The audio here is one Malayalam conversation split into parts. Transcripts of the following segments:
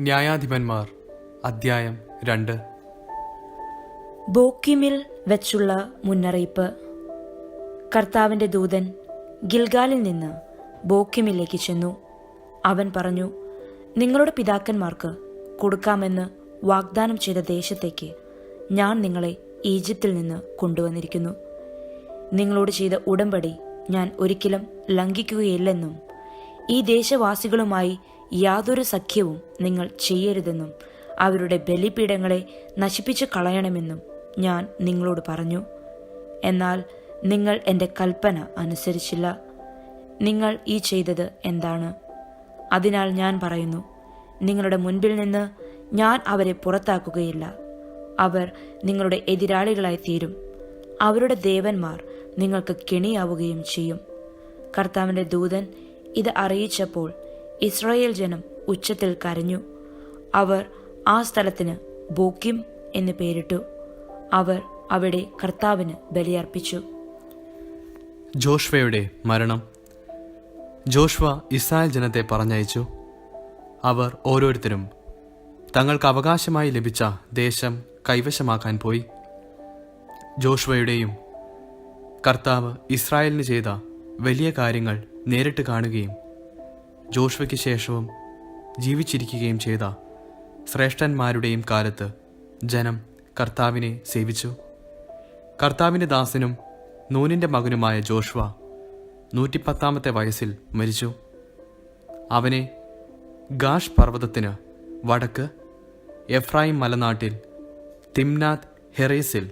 ന്യായാധിപന്മാർ അദ്ധ്യായം രണ്ട്. ബോക്കിമിൽ വെച്ചുള്ള മുന്നറിയിപ്പ്. കർത്താവിന്റെ ദൂതൻ ഗിൽഗാലിൽ നിന്ന് ബോക്കിമിലേക്ക് ചെന്നു. അവൻ പറഞ്ഞു നിങ്ങളുടെ പിതാക്കന്മാർക്ക് കൊടുക്കാമെന്ന് വാഗ്ദാനം ചെയ്ത ദേശത്തേക്ക് ഞാൻ നിങ്ങളെ ഈജിപ്തിൽ നിന്ന് കൊണ്ടുവന്നിരിക്കുന്നു. നിങ്ങളോട് ചെയ്ത ഉടമ്പടി ഞാൻ ഒരിക്കലും ലംഘിക്കുകയില്ലെന്നും ഈ ദേശവാസികളുമായി യാതൊരു സഖ്യവും നിങ്ങൾ ചെയ്യരുതെന്നും അവരുടെ ബലിപീഠങ്ങളെ നശിപ്പിച്ച് കളയണമെന്നും ഞാൻ നിങ്ങളോട് പറഞ്ഞു. എന്നാൽ നിങ്ങൾ എന്റെ കൽപ്പന അനുസരിച്ചില്ല. നിങ്ങൾ ഈ ചെയ്തത് എന്താണ്? അതിനാൽ ഞാൻ പറയുന്നു നിങ്ങളുടെ മുൻപിൽ നിന്ന് ഞാൻ അവരെ പുറത്താക്കുകയില്ല. അവർ നിങ്ങളുടെ എതിരാളികളായി തീരും. അവരുടെ ദേവന്മാർ നിങ്ങൾക്ക് കെണിയാവുകയും ചെയ്യും. കർത്താവിന്റെ ദൂതൻ ഇത് അറിയിച്ചപ്പോൾ ഇസ്രായേൽ ജനം ഉച്ചത്തിൽ കരഞ്ഞു. അവർ ആ സ്ഥലത്തിന് ബോക്കിം എന്ന് പേരിട്ടു. അവർ അവിടെ കർത്താവിന് ബലിയർപ്പിച്ചു. ജോഷ്വയുടെ മരണം. ജോഷ്വ ഇസ്രായേൽ ജനത്തെ പറഞ്ഞയച്ചു. അവർ ഓരോരുത്തരും തങ്ങൾക്ക് അവകാശമായി ലഭിച്ച ദേശം കൈവശമാക്കാൻ പോയി. ജോഷ്വയുടെയും കർത്താവ് ഇസ്രായേലിന് ചെയ്ത വലിയ കാര്യങ്ങൾ നേരിട്ട് കാണുകയും ജോഷ്വയ്ക്ക് ശേഷവും ജീവിച്ചിരിക്കുകയും ചെയ്ത ശ്രേഷ്ഠന്മാരുടെയും കാലത്ത് ജനം കർത്താവിനെ സേവിച്ചു. കർത്താവിന്റെ ദാസനും നൂനിന്റെ മകനുമായ ജോഷ്വ നൂറ്റിപ്പത്താമത്തെ വയസ്സിൽ മരിച്ചു. അവനെ ഗാഷ് പർവതത്തിന് വടക്ക് എഫ്രായിം മലനാട്ടിൽ തിംനാഥ് ഹെറേസിൽ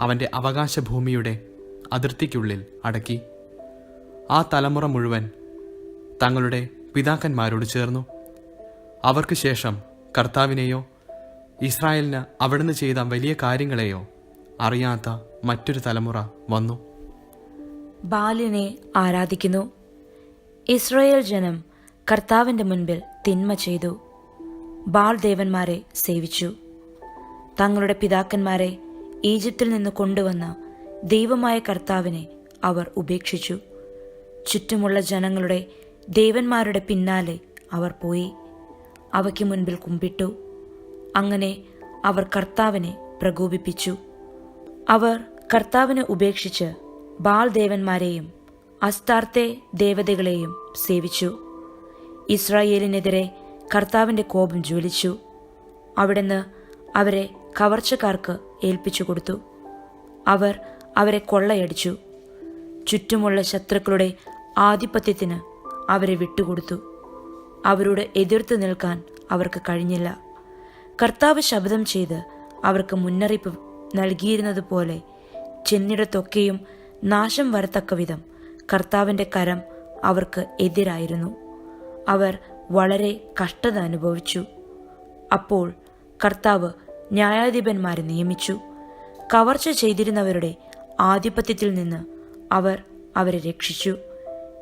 അവന്റെ അവകാശഭൂമിയുടെ അതിർത്തിക്കുള്ളിൽ അടക്കി. ആ തലമുറ മുഴുവൻ തങ്ങളുടെ പിതാക്കന്മാരോട് ചേർന്നു. അവർക്ക് ശേഷം കർത്താവിനെയോ ഇസ്രായേലിന് അവിടുന്ന് ചെയ്ത വലിയ കാര്യങ്ങളെയോ അറിയാത്ത മറ്റൊരു തലമുറ വന്നു. ബാലിനെ ആരാധിക്കുന്നു. ഇസ്രായേൽ ജനം കർത്താവിന്റെ മുൻപിൽ തിന്മ ചെയ്തു. ബാൽ ദേവന്മാരെ സേവിച്ചു. തങ്ങളുടെ പിതാക്കന്മാരെ ഈജിപ്തിൽ നിന്ന് കൊണ്ടുവന്ന ദൈവമായ കർത്താവിനെ അവർ ഉപേക്ഷിച്ചു. ചുറ്റുമുള്ള ജനങ്ങളുടെ ദേവന്മാരുടെ പിന്നാലെ അവർ പോയി. അവയ്ക്ക് മുൻപിൽ കുമ്പിട്ടു. അങ്ങനെ അവർ കർത്താവിനെ പ്രകോപിപ്പിച്ചു. അവർ കർത്താവിനെ ഉപേക്ഷിച്ച് ബാൽ ദേവന്മാരെയും അസ്താർത്തെ ദേവതകളെയും സേവിച്ചു. ഇസ്രായേലിനെതിരെ കർത്താവിന്റെ കോപം ജ്വലിച്ചു. അവിടുന്ന് അവരെ കവർച്ചക്കാർക്ക് ഏൽപ്പിച്ചു കൊടുത്തു. അവർ അവരെ കൊള്ളയടിച്ചു. ചുറ്റുമുള്ള ശത്രുക്കളുടെ ആധിപത്യത്തിന് അവരെ വിട്ടുകൊടുത്തു. അവരോട് എതിർത്ത് നിൽക്കാൻ അവർക്ക് കഴിഞ്ഞില്ല. കർത്താവ് ശബ്ദം ചെയ്ത് അവർക്ക് മുന്നറിയിപ്പ് നൽകിയിരുന്നതുപോലെ ചെന്നിടത്തൊക്കെയും നാശം വരത്തക്ക വിധം കർത്താവിന്റെ കരം അവർക്ക് എതിരായിരുന്നു. അവർ വളരെ കഷ്ടത അനുഭവിച്ചു. അപ്പോൾ കർത്താവ് ന്യായാധിപന്മാരെ നിയമിച്ചു. കവർച്ച ചെയ്തിരുന്നവരുടെ ആധിപത്യത്തിൽ നിന്ന് അവർ അവരെ രക്ഷിച്ചു.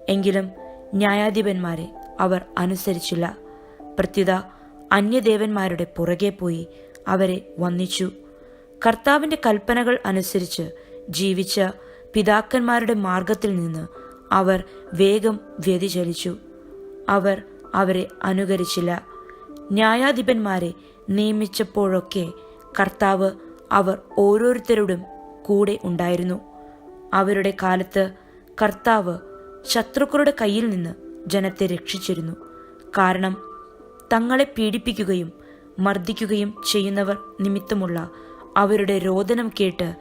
എങ്കിലും ന്യായാധിപന്മാരെ അവർ അനുസരിച്ചില്ല. പ്രത്യുത അന്യദേവന്മാരുടെ പുറകെ പോയി അവരെ വന്നിച്ചു കർത്താവിന്റെ കൽപ്പനകൾ അനുസരിച്ച് ജീവിച്ച പിതാക്കന്മാരുടെ മാർഗത്തിൽ നിന്ന് അവർ വേഗം വ്യതിചലിച്ചു. അവർ അവരെ അനുകരിച്ചില്ല. ന്യായാധിപന്മാരെ നിയമിച്ചപ്പോഴൊക്കെ കർത്താവ് അവർ ഓരോരുത്തരോടും കൂടെ ഉണ്ടായിരുന്നു. അവരുടെ കാലത്ത് കർത്താവ് ശത്രുക്കളുടെ കയ്യിൽ നിന്ന് ജനത്തെ രക്ഷിച്ചിരുന്നു. കാരണം തങ്ങളെ പീഡിപ്പിക്കുകയും മർദ്ദിക്കുകയും ചെയ്യുന്നവർ നിമിത്തമുള്ള അവരുടെ രോദനം കേട്ട്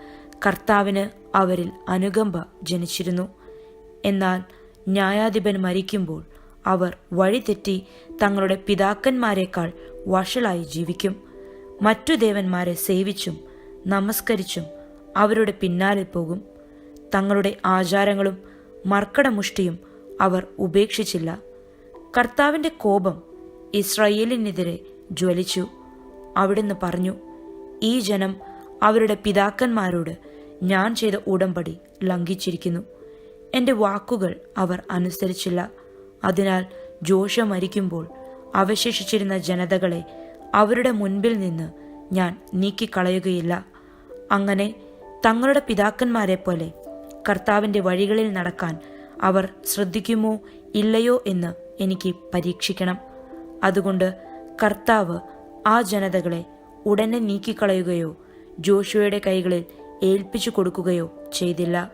കർത്താവിന് അവരിൽ അനുകമ്പ ജനിച്ചിരുന്നു. എന്നാൽ ന്യായാധിപൻ മരിക്കുമ്പോൾ അവർ വഴിതെറ്റി തങ്ങളുടെ പിതാക്കന്മാരെക്കാൾ വഷളായി ജീവിക്കും. മറ്റു ദേവന്മാരെ സേവിച്ചും നമസ്കരിച്ചും അവരുടെ പിന്നാലെ പോകും. തങ്ങളുടെ ആചാരങ്ങളും മർക്കടമുഷ്ടിയും അവർ ഉപേക്ഷിച്ചില്ല. കർത്താവിന്റെ കോപം ഇസ്രയേലിനെതിരെ ജ്വലിച്ചു. അവിടുന്ന് പറഞ്ഞു ഈ ജനം അവരുടെ പിതാക്കന്മാരോട് ഞാൻ ചെയ്ത ഉടമ്പടി ലംഘിച്ചിരിക്കുന്നു. എന്റെ വാക്കുകൾ അവർ അനുസരിച്ചില്ല. അതിനാൽ ജോഷ മരിക്കുമ്പോൾ അവശേഷിച്ചിരുന്ന ജനതകളെ അവരുടെ മുൻപിൽ നിന്ന് ഞാൻ നീക്കിക്കളയുകയില്ല. അങ്ങനെ തങ്ങളുടെ പിതാക്കന്മാരെ പോലെ കർത്താവിന്റെ വഴികളിൽ നടക്കാൻ അവർ ശ്രദ്ധിക്കുമോ ഇല്ലയോ എന്ന് എനിക്ക് പരീക്ഷിക്കണം. അതുകൊണ്ട് കർത്താവ് ആ ജനതകളെ ഉടനെ നീക്കിക്കളയുകയോ ജോഷുവയുടെ കൈകളിൽ ഏൽപ്പിച്ചു കൊടുക്കുകയോ ചെയ്തില്ല.